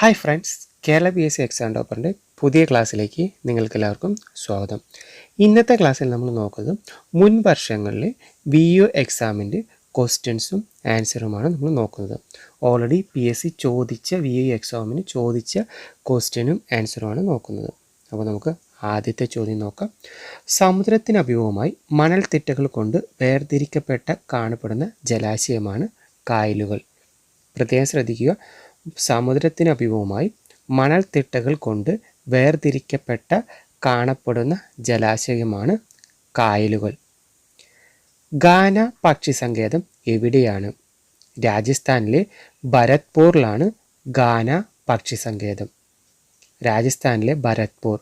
Hi friends Kerala P S C exam ടോപ്പറിന്റെ പുതിയ ക്ലാസ്സിലേക്ക് നിങ്ങൾക്ക് എല്ലാവർക്കും സ്വാഗതം. ഇന്നത്തെ ക്ലാസ്സിൽ നമ്മൾ നോക്കുന്നത് മുൻ വർഷങ്ങളിലെ ബി യു എക്സാമിന്റെ ക്വസ്റ്റ്യൻസും ആൻസറുമാണ് നമ്മൾ നോക്കുന്നത്. ഓൾറെഡി പി എസ് സി ചോദിച്ച വി യു എക്സാമിന് ചോദിച്ച ക്വസ്റ്റ്യനും ആൻസറുമാണ് നോക്കുന്നത്. അപ്പോൾ നമുക്ക് ആദ്യത്തെ ചോദ്യം നോക്കാം. സമുദ്രത്തിന് അഭിമുഖമായി മണൽത്തിട്ടകൾ കൊണ്ട് വേർതിരിക്കപ്പെട്ട കാണപ്പെടുന്ന ജലാശയമാണ് കായലുകൾ. പ്രത്യേകം ശ്രദ്ധിക്കുക. സമുദ്രത്തിന് അഭിമുഖമായി മണൽത്തിട്ടകൾ കൊണ്ട് വേർതിരിക്കപ്പെട്ട കാണപ്പെടുന്ന ജലാശയമാണ് കായലുകൾ. ഗാന പക്ഷി സങ്കേതം എവിടെയാണ്? രാജസ്ഥാനിലെ ഭരത്പൂറിലാണ് ഗാന പക്ഷി സങ്കേതം രാജസ്ഥാനിലെ ഭരത്പൂർ.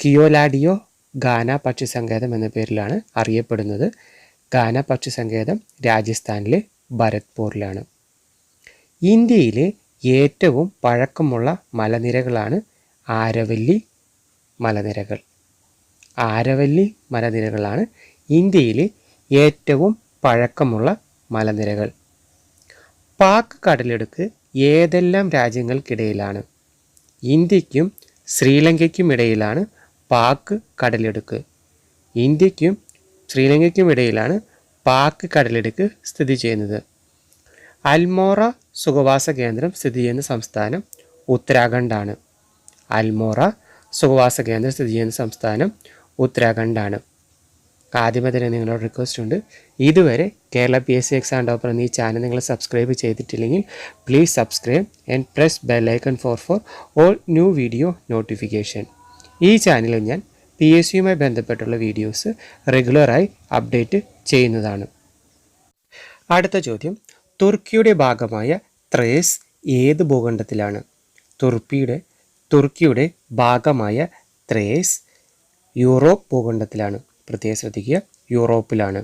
കിയോലാഡിയോ ഗാന പക്ഷി സങ്കേതം എന്ന പേരിലാണ് അറിയപ്പെടുന്നത്. ഗാന പക്ഷി സങ്കേതം രാജസ്ഥാനിലെ ഭരത്പൂറിലാണ് ഇന്ത്യയിലെ ഏറ്റവും പഴക്കമുള്ള മലനിരകളാണ് ആരവല്ലി മലനിരകൾ. ആരവല്ലി മലനിരകളാണ് ഇന്ത്യയിലെ ഏറ്റവും പഴക്കമുള്ള മലനിരകൾ. പാക് കടലെടുക്ക് ഏതെല്ലാം രാജ്യങ്ങൾക്കിടയിലാണ്? ഇന്ത്യക്കും ശ്രീലങ്കയ്ക്കും ഇടയിലാണ് പാക് കടലെടുക്ക്. ഇന്ത്യക്കും ശ്രീലങ്കയ്ക്കും ഇടയിലാണ് പാക് കടലെടുക്ക് സ്ഥിതി ചെയ്യുന്നത്. അൽമോറ സുഖവാസ കേന്ദ്രം സ്ഥിതി ചെയ്യുന്ന സംസ്ഥാനം ഉത്തരാഖണ്ഡാണ്. അൽമോറ സുഖവാസ കേന്ദ്രം സ്ഥിതി ചെയ്യുന്ന സംസ്ഥാനം ഉത്തരാഖണ്ഡാണ്. ആദ്യമേ തന്നെ നിങ്ങളോട് റിക്വസ്റ്റ് ഉണ്ട്. ഇതുവരെ Kerala P S C exam topper എന്നീ ചാനൽ നിങ്ങൾ സബ്സ്ക്രൈബ് ചെയ്തിട്ടില്ലെങ്കിൽ please subscribe and press bell icon for for all new video notification ഈ ചാനലിൽ ഞാൻ പി എസ് സിയുമായി ബന്ധപ്പെട്ടുള്ള വീഡിയോസ് റെഗുലറായി അപ്ഡേറ്റ് ചെയ്യുന്നതാണ്. അടുത്ത ചോദ്യം. തുർക്കിയുടെ ഭാഗമായ ത്രേസ് ഏത് ഭൂഖണ്ഡത്തിലാണ്? തുർക്കിയുടെ തുർക്കിയുടെ ഭാഗമായ ത്രേസ് യൂറോപ്പ് ഭൂഖണ്ഡത്തിലാണ്. പ്രത്യേകം ശ്രദ്ധിക്കുക യൂറോപ്പിലാണ്.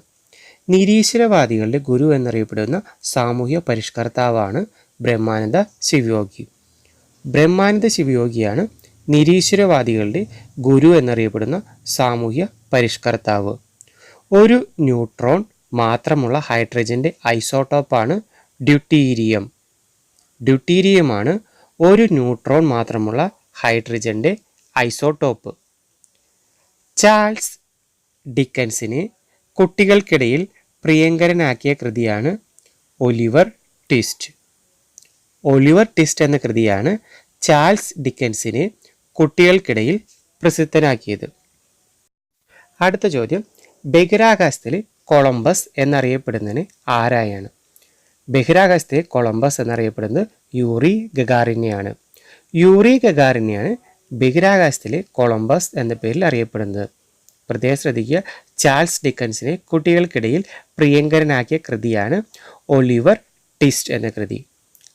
നിരീശ്വരവാദികളുടെ ഗുരു എന്നറിയപ്പെടുന്ന സാമൂഹ്യ പരിഷ്കർത്താവാണ് ബ്രഹ്മാനന്ദ ശിവയോഗി. ബ്രഹ്മാനന്ദ ശിവയോഗിയാണ് നിരീശ്വരവാദികളുടെ ഗുരു എന്നറിയപ്പെടുന്ന സാമൂഹ്യ പരിഷ്കർത്താവ്. ഒരു ന്യൂട്രോൺ മാത്രമുള്ള ഹൈഡ്രജന്റെ ഐസോട്ടോപ്പാണ് ഡ്യൂട്ടീരിയം. ഡ്യൂട്ടീരിയമാണ് ഒരു ന്യൂട്രോൺ മാത്രമുള്ള ഹൈഡ്രജന്റെ ഐസോട്ടോപ്പ് ചാൾസ് ഡിക്കൻസിനെ കുട്ടികൾക്കിടയിൽ പ്രിയങ്കരനാക്കിയ കൃതിയാണ് ഒലിവർ ട്വിസ്റ്റ്. ഒലിവർ ട്വിസ്റ്റ് എന്ന കൃതിയാണ് ചാൾസ് ഡിക്കൻസിനെ കുട്ടികൾക്കിടയിൽ പ്രസിദ്ധനാക്കിയത്. അടുത്ത ചോദ്യം ബഹിരാകാശത്തിൽ കൊളംബസ് എന്നറിയപ്പെടുന്നതിന് ആരായാണ്? ബഹിരാകാശത്തെ കൊളംബസ് എന്നറിയപ്പെടുന്നത് യൂറി ഗഗാറിനെയാണ് യൂറി ഗഗാറിനെയാണ് ബഹിരാകാശത്തിലെ കൊളംബസ് എന്ന പേരിൽ അറിയപ്പെടുന്നത്. പ്രത്യേകം ശ്രദ്ധിക്കുക ചാൾസ് ഡിക്കൻസിനെ കുട്ടികൾക്കിടയിൽ പ്രിയങ്കരനാക്കിയ കൃതിയാണ് ഒലിവർ ടിസ്റ്റ് എന്ന കൃതി.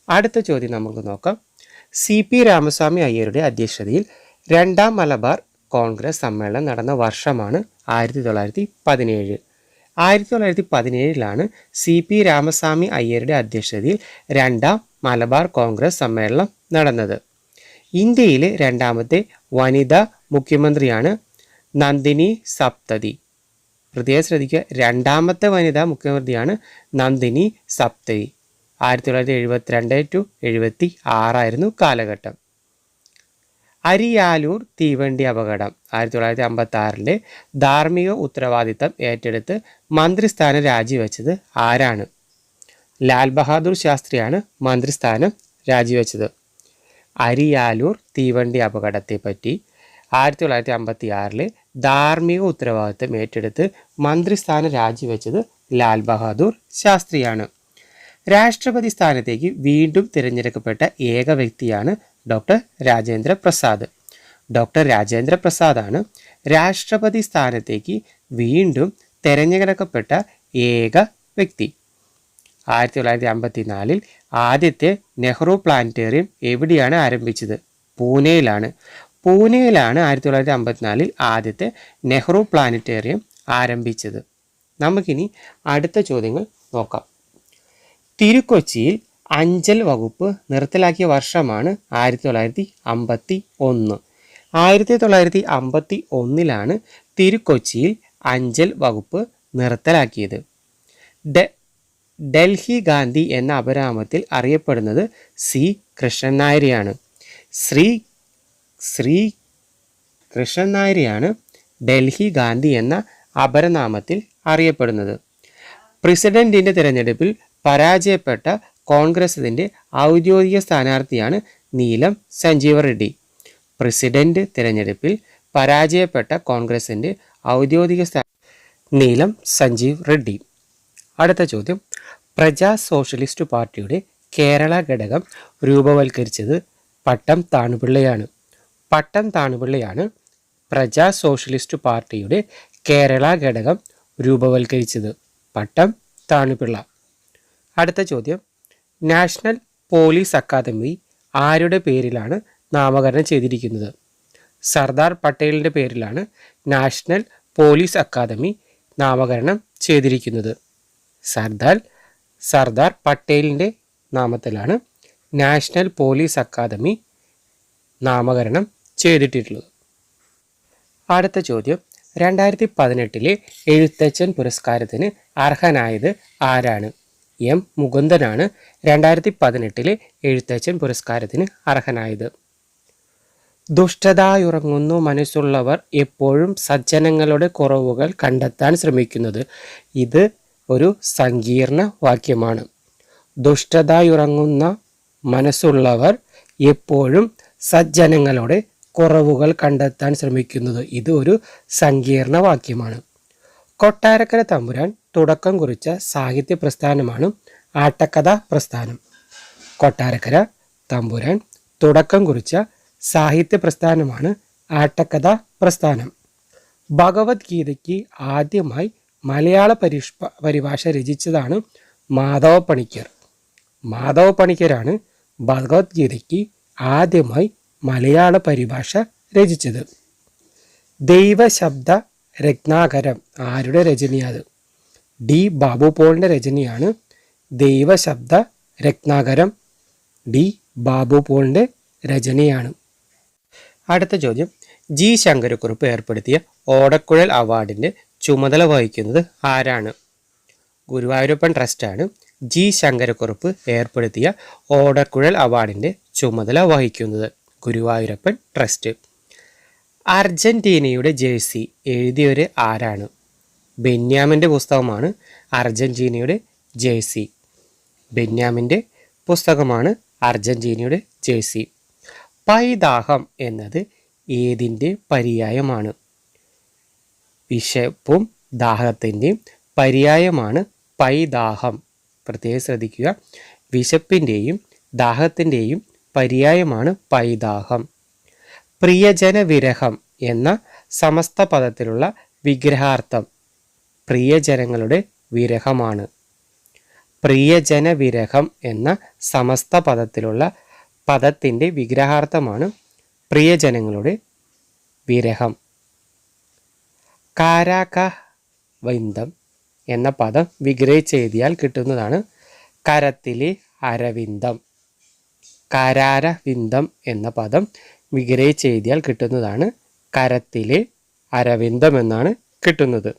അടുത്ത ചോദ്യം നമുക്ക് നോക്കാം. സി പി രാമസ്വാമി അയ്യരുടെ അധ്യക്ഷതയിൽ രണ്ടാം മലബാർ കോൺഗ്രസ് സമ്മേളനം നടന്ന വർഷമാണ് ആയിരത്തി തൊള്ളായിരത്തി പതിനേഴ്. ആയിരത്തി തൊള്ളായിരത്തി പതിനേഴിലാണ് സി പി രാമസ്വാമി അയ്യരുടെ അധ്യക്ഷതയിൽ രണ്ടാം മലബാർ കോൺഗ്രസ് സമ്മേളനം നടന്നത്. ഇന്ത്യയിലെ രണ്ടാമത്തെ വനിതാ മുഖ്യമന്ത്രിയാണ് നന്ദിനി സപ്തതി. പ്രത്യേകം ശ്രദ്ധിക്കുക രണ്ടാമത്തെ വനിതാ മുഖ്യമന്ത്രിയാണ് നന്ദിനി സപ്തതി. ആയിരത്തി തൊള്ളായിരത്തി എഴുപത്തിരണ്ട് ടു എഴുപത്തി ആറായിരുന്നു കാലഘട്ടം. അരിയാലൂർ തീവണ്ടി അപകടം. ആയിരത്തി തൊള്ളായിരത്തി അമ്പത്തി ആറിലെ ധാർമ്മിക ഉത്തരവാദിത്തം ഏറ്റെടുത്ത് മന്ത്രിസ്ഥാനം രാജിവെച്ചത് ആരാണ്? ലാൽ ബഹാദൂർ ശാസ്ത്രിയാണ് മന്ത്രിസ്ഥാനം രാജിവെച്ചത്. അരിയാലൂർ തീവണ്ടി അപകടത്തെപ്പറ്റി ആയിരത്തി തൊള്ളായിരത്തി അമ്പത്തി ആറിലെ ധാർമ്മിക ഉത്തരവാദിത്തം ഏറ്റെടുത്ത് മന്ത്രിസ്ഥാനം രാജിവെച്ചത് ലാൽ ബഹാദൂർ ശാസ്ത്രിയാണ്. രാഷ്ട്രപതി സ്ഥാനത്തേക്ക് വീണ്ടും തിരഞ്ഞെടുക്കപ്പെട്ട ഏക വ്യക്തിയാണ് ഡോക്ടർ രാജേന്ദ്ര പ്രസാദ് ഡോക്ടർ രാജേന്ദ്ര പ്രസാദാണ് രാഷ്ട്രപതി സ്ഥാനത്തേക്ക് വീണ്ടും തിരഞ്ഞെടുക്കപ്പെട്ട ഏക വ്യക്തി. ആയിരത്തി തൊള്ളായിരത്തി അമ്പത്തിനാലിൽ ആദ്യത്തെ നെഹ്റു പ്ലാനറ്റേറിയം എവിടെയാണ് ആരംഭിച്ചത്? പൂനെയിലാണ്. പൂനെയിലാണ് ആയിരത്തി തൊള്ളായിരത്തി അമ്പത്തിനാലിൽ ആദ്യത്തെ നെഹ്റു പ്ലാനറ്റേറിയം ആരംഭിച്ചത്. നമുക്കിനി അടുത്ത ചോദ്യങ്ങൾ നോക്കാം. തിരുക്കൊച്ചിയിൽ അഞ്ചൽ വകുപ്പ് നിർത്തലാക്കിയ വർഷമാണ് ആയിരത്തി തൊള്ളായിരത്തി അമ്പത്തി ഒന്ന് ആയിരത്തി തൊള്ളായിരത്തി അമ്പത്തി ഒന്നിലാണ് തിരുക്കൊച്ചിയിൽ അഞ്ചൽ വകുപ്പ് നിർത്തലാക്കിയത്. ഡൽഹി ഗാന്ധി എന്ന അപരാമത്തിൽ അറിയപ്പെടുന്നത് സി കൃഷ്ണൻ നായരെയാണ്. ശ്രീ ശ്രീ കൃഷ്ണൻ നായരെയാണ് ഡൽഹി ഗാന്ധി എന്ന അപരനാമത്തിൽ അറിയപ്പെടുന്നത്. പ്രസിഡന്റിന്റെ തിരഞ്ഞെടുപ്പിൽ പരാജയപ്പെട്ട കോൺഗ്രസിന്റെ ഔദ്യോഗിക സ്ഥാനാർത്ഥിയാണ് നീലം സഞ്ജീവ റെഡ്ഡി പ്രസിഡന്റ് തിരഞ്ഞെടുപ്പിൽ പരാജയപ്പെട്ട കോൺഗ്രസിന്റെ ഔദ്യോഗിക സ്ഥാന നീലം സഞ്ജീവ് റെഡ്ഡി അടുത്ത ചോദ്യം. പ്രജാ സോഷ്യലിസ്റ്റ് പാർട്ടിയുടെ കേരള ഘടകം രൂപവൽക്കരിച്ചത് പട്ടം താണുപിള്ളയാണ്. പട്ടം താണുപിള്ളയാണ് പ്രജാ സോഷ്യലിസ്റ്റ് പാർട്ടിയുടെ കേരള ഘടകം രൂപവൽക്കരിച്ചത്. പട്ടം താണുപിള്ള. അടുത്ത ചോദ്യം. നാഷണൽ പോലീസ് അക്കാദമി ആരുടെ പേരിലാണ് നാമകരണം ചെയ്തിരിക്കുന്നത്? സർദാർ പട്ടേലിന്റെ പേരിലാണ് നാഷണൽ പോലീസ് അക്കാദമി നാമകരണം ചെയ്തിരിക്കുന്നത്. സർദാർ സർദാർ പട്ടേലിന്റെ നാമത്തിലാണ് നാഷണൽ പോലീസ് അക്കാദമി നാമകരണം ചെയ്തിട്ടുള്ളത്. അടുത്ത ചോദ്യം. രണ്ടായിരത്തി പതിനെട്ടിലെ എഴുത്തച്ഛൻ പുരസ്കാരത്തിന് അർഹനായത് ആരാണ്? എം മുകുന്ദനാണ് രണ്ടായിരത്തി പതിനെട്ടിലെ എഴുത്തച്ഛൻ പുരസ്കാരത്തിന് അർഹനായത്. ദുഷ്ടതായുറങ്ങുന്നു മനസ്സുള്ളവർ എപ്പോഴും സജ്ജനങ്ങളുടെ കുറവുകൾ കണ്ടെത്താൻ ശ്രമിക്കുന്നത്. ഇത് ഒരു സങ്കീർണ വാക്യമാണ്. ദുഷ്ടതായുറങ്ങുന്ന മനസ്സുള്ളവർ എപ്പോഴും സജ്ജനങ്ങളുടെ കുറവുകൾ കണ്ടെത്താൻ ശ്രമിക്കുന്നത്. ഇത് ഒരു സങ്കീർണ വാക്യമാണ്. കൊട്ടാരക്കര തമ്പുരാൻ തുടക്കം കുറിച്ച സാഹിത്യ പ്രസ്ഥാനമാണ് ആട്ടക്കഥ പ്രസ്ഥാനം. കൊട്ടാരക്കര തമ്പുരാൻ തുടക്കം കുറിച്ച സാഹിത്യ പ്രസ്ഥാനമാണ് ആട്ടക്കഥ പ്രസ്ഥാനം. ഭഗവത്ഗീതയ്ക്ക് ആദ്യമായി മലയാള പരിഭാഷ രചിച്ചതാണ് മാധവ പണിക്കർ. മാധവ പണിക്കരാണ് ഭഗവത്ഗീതയ്ക്ക് ആദ്യമായി മലയാള പരിഭാഷ രചിച്ചത്. ദൈവശബ്ദ രത്നാകരം. ആരുടെ രചനയാണ് ഡി ബാബു പോളിന്റെ രചനയാണ് ദൈവശബ്ദ രത്നാകരം. ഡി ബാബു പോളിന്റെ രചനയാണ്. അടുത്ത ചോദ്യം. ജി ശങ്കരക്കുറുപ്പ് ഏർപ്പെടുത്തിയ ഓടക്കുഴൽ അവാർഡിന്റെ ചുമതല വഹിക്കുന്നത് ആരാണ്? ഗുരുവായൂരപ്പൻ ട്രസ്റ്റാണ് ജി ശങ്കരക്കുറുപ്പ് ഏർപ്പെടുത്തിയ ഓടക്കുഴൽ അവാർഡിന്റെ ചുമതല വഹിക്കുന്നത് ഗുരുവായൂരപ്പൻ ട്രസ്റ്റ്. അർജന്റീനയുടെ ജേഴ്സി എഴുതിയൊരു ആരാണ്? ബെന്യാമിന്റെ പുസ്തകമാണ് അർജന്റീനയുടെ ജേഴ്സി. ബെന്യാമിന്റെ പുസ്തകമാണ് അർജന്റീനയുടെ ജേഴ്സി. പൈതാഹം എന്നത് ഏതിന്റെ പര്യായമാണ്? വിശപ്പും ദാഹത്തിന്റെയും പര്യായമാണ് പൈദാഹം പ്രത്യേകം ശ്രദ്ധിക്കുക. വിശപ്പിന്റെയും ദാഹത്തിന്റെയും പര്യായമാണ് പൈദാഹം പ്രിയജന വിരഹം എന്ന സമസ്ത പദത്തിലുള്ള വിഗ്രഹാർത്ഥം പ്രിയജനങ്ങളുടെ വിരഹമാണ്. പ്രിയജന വിരഹം എന്ന സമസ്ത പദത്തിലുള്ള പദത്തിന്റെ വിഗ്രഹാർത്ഥമാണ് പ്രിയജനങ്ങളുടെ വിരഹം. കാരാക വൈന്ദം എന്ന പദം വിഗ്രഹിച്ച് എഴുതിയാൽ കിട്ടുന്നതാണ് കരത്തിലെ അരവിന്ദം. കരാരവിന്ദം എന്ന പദം വിഗ്രഹിച്ച് എഴുതിയാൽ കിട്ടുന്നതാണ് കരത്തിലെ അരവിന്ദം എന്നാണ് കിട്ടുന്നത്.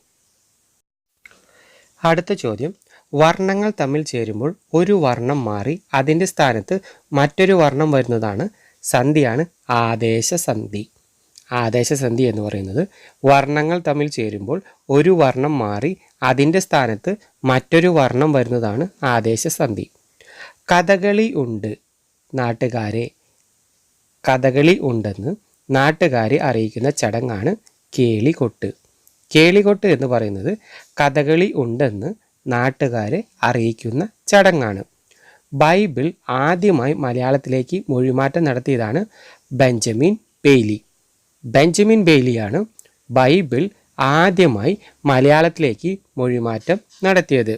അടുത്ത ചോദ്യം. വർണങ്ങൾ തമ്മിൽ ചേരുമ്പോൾ ഒരു വർണം മാറി അതിന്റെ സ്ഥാനത്ത് മറ്റൊരു വർണം വരുന്നതാണ് സന്ധിയാണ് ആദേശസന്ധി. ആദേശസന്ധി എന്ന് പറയുന്നത് വർണങ്ങൾ തമ്മിൽ ചേരുമ്പോൾ ഒരു വർണം മാറി അതിന്റെ സ്ഥാനത്ത് മറ്റൊരു വർണം വരുന്നതാണ് ആദേശസന്ധി. കഥകളി ഉണ്ട് നാട്ടുകാരെ കഥകളി ഉണ്ടെന്ന് നാട്ടുകാരെ അറിയിക്കുന്ന ചടങ്ങാണ് കേളികൊട്ട്. കേളികൊട്ട് എന്ന് പറയുന്നത് കഥകളി ഉണ്ടെന്ന് നാട്ടുകാരെ അറിയിക്കുന്ന ചടങ്ങാണ്. ബൈബിൾ ആദ്യമായി മലയാളത്തിലേക്ക് മൊഴിമാറ്റം നടത്തിയതാണ് ബെഞ്ചമിൻ ബെയ്ലി. ബെഞ്ചമിൻ ബെയ്ലിയാണ് ബൈബിൾ ആദ്യമായി മലയാളത്തിലേക്ക് മൊഴിമാറ്റം നടത്തിയത്.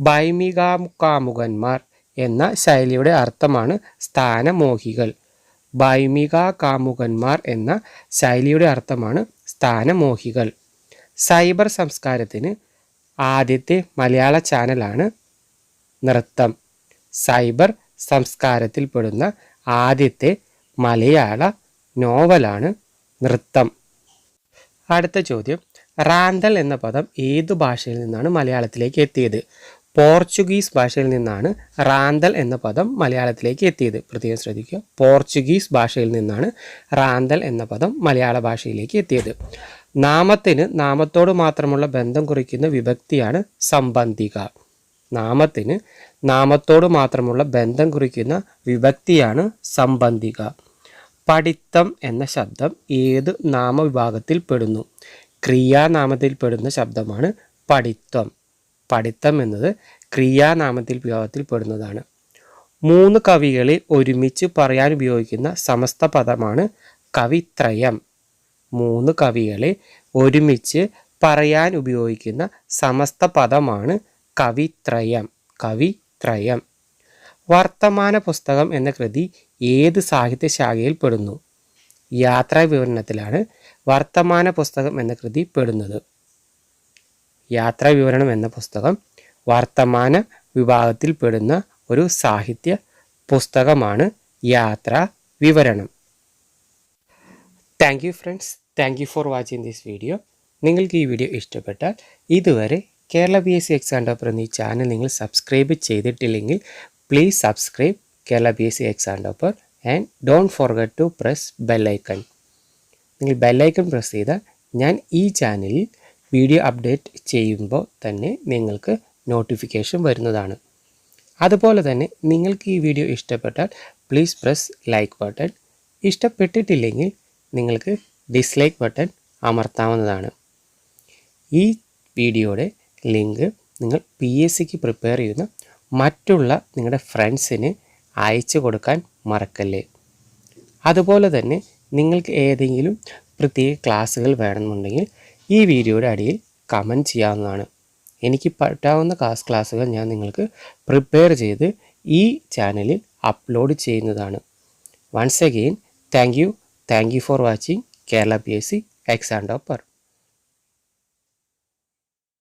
ബൈമികാമുകാമുകന്മാർ എന്ന ശൈലിയുടെ അർത്ഥമാണ് സ്ഥാനമോഹികൾ. ഭൈമിക കാമുകന്മാർ എന്ന ശൈലിയുടെ അർത്ഥമാണ് സ്ഥാനമോഹികൾ. സൈബർ സംസ്കാരത്തിന് ആദ്യത്തെ മലയാള ചാനലാണ് നൃത്തം. സൈബർ സംസ്കാരത്തിൽപ്പെടുന്ന ആദ്യത്തെ മലയാള നോവലാണ് നൃത്തം. അടുത്ത ചോദ്യം റാന്തൽ എന്ന പദം ഏതു ഭാഷയിൽ നിന്നാണ് മലയാളത്തിലേക്ക് എത്തിയത്? പോർച്ചുഗീസ് ഭാഷയിൽ നിന്നാണ് റാന്തൽ എന്ന പദം മലയാളത്തിലേക്ക് എത്തിയത്. പ്രത്യേകം ശ്രദ്ധിക്കുക. പോർച്ചുഗീസ് ഭാഷയിൽ നിന്നാണ് റാന്തൽ എന്ന പദം മലയാള ഭാഷയിലേക്ക് എത്തിയത്. നാമത്തിന് നാമത്തോട് മാത്രമുള്ള ബന്ധം കുറിക്കുന്ന വിഭക്തിയാണ് സംബന്ധിക. നാമത്തിന് നാമത്തോട് മാത്രമുള്ള ബന്ധം കുറിക്കുന്ന വിഭക്തിയാണ് സംബന്ധിക. പഠിത്തം എന്ന ശബ്ദം ഏത് നാമവിഭാഗത്തിൽ പെടുന്നു? ക്രിയാനാമത്തിൽ പെടുന്ന ശബ്ദമാണ് പഠിത്വം പഠിത്തം എന്നത് ക്രിയാനാമത്തിൽ ഉപയോഗത്തിൽ പെടുന്നതാണ് മൂന്ന് കവികളിൽ ഒരുമിച്ച് പറയാൻ ഉപയോഗിക്കുന്ന സമസ്ത പദമാണ് കവിത്രയം. മൂന്ന് കവികളെ ഒരുമിച്ച് പറയാൻ ഉപയോഗിക്കുന്ന സമസ്ത പദമാണ് കവിത്രയം. കവിത്രയം. വർത്തമാന പുസ്തകം എന്ന കൃതി ഏത് സാഹിത്യ ശാഖയിൽ പെടുന്നു യാത്രാ വിവരണത്തിലാണ് വർത്തമാന പുസ്തകം എന്ന കൃതി പെടുന്നത്. യാത്രാ വിവരണം എന്ന പുസ്തകം വർത്തമാന വിഭാഗത്തിൽപ്പെടുന്ന ഒരു സാഹിത്യ പുസ്തകമാണ് യാത്രാ വിവരണം. Thank you friends thank you for watching this video നിങ്ങൾക്ക് ഈ വീഡിയോ ഇഷ്ടപ്പെട്ടാൽ ഇതുവരെ Kerala B S C exam topper എന്നീ ചാനൽ നിങ്ങൾ സബ്സ്ക്രൈബ് ചെയ്തിട്ടില്ലെങ്കിൽ please subscribe Kerala B S C exam topper and don't forget to press bell icon നിങ്ങൾ bell icon press ചെയ്താൽ ഞാൻ ഈ ചാനലിൽ വീഡിയോ അപ്ഡേറ്റ് ചെയ്യുമ്പോൾ തന്നെ നിങ്ങൾക്ക് നോട്ടിഫിക്കേഷൻ വരുന്നതാണ്. അതുപോലെ തന്നെ നിങ്ങൾക്ക് ഈ വീഡിയോ ഇഷ്ടപ്പെട്ടാൽ പ്ലീസ് പ്രസ് ലൈക്ക് ബട്ടൺ ഇഷ്ടപ്പെട്ടിട്ടില്ലെങ്കിൽ നിങ്ങൾക്ക് ഡിസ്ലൈക്ക് ബട്ടൺ അമർത്താവുന്നതാണ്. ഈ വീഡിയോയുടെ ലിങ്ക് നിങ്ങൾ പി എസ് സിക്ക് പ്രിപ്പയർ ചെയ്യുന്ന മറ്റുള്ള നിങ്ങളുടെ ഫ്രണ്ട്സിന് അയച്ചു കൊടുക്കാൻ മറക്കല്ലേ? അതുപോലെ തന്നെ നിങ്ങൾക്ക് ഏതെങ്കിലും പ്രത്യേക ക്ലാസ്സുകൾ വേണമെന്നുണ്ടെങ്കിൽ ഈ വീഡിയോയുടെ അടിയിൽ കമന്റ് ചെയ്യാവുന്നതാണ്. എനിക്ക് പറ്റാവുന്ന കാസ് ക്ലാസ്സുകൾ ഞാൻ നിങ്ങൾക്ക് പ്രിപ്പയർ ചെയ്ത് ഈ ചാനലിൽ അപ്ലോഡ് ചെയ്യുന്നതാണ്. Once again thank you thank you for watching Kerala P S C exam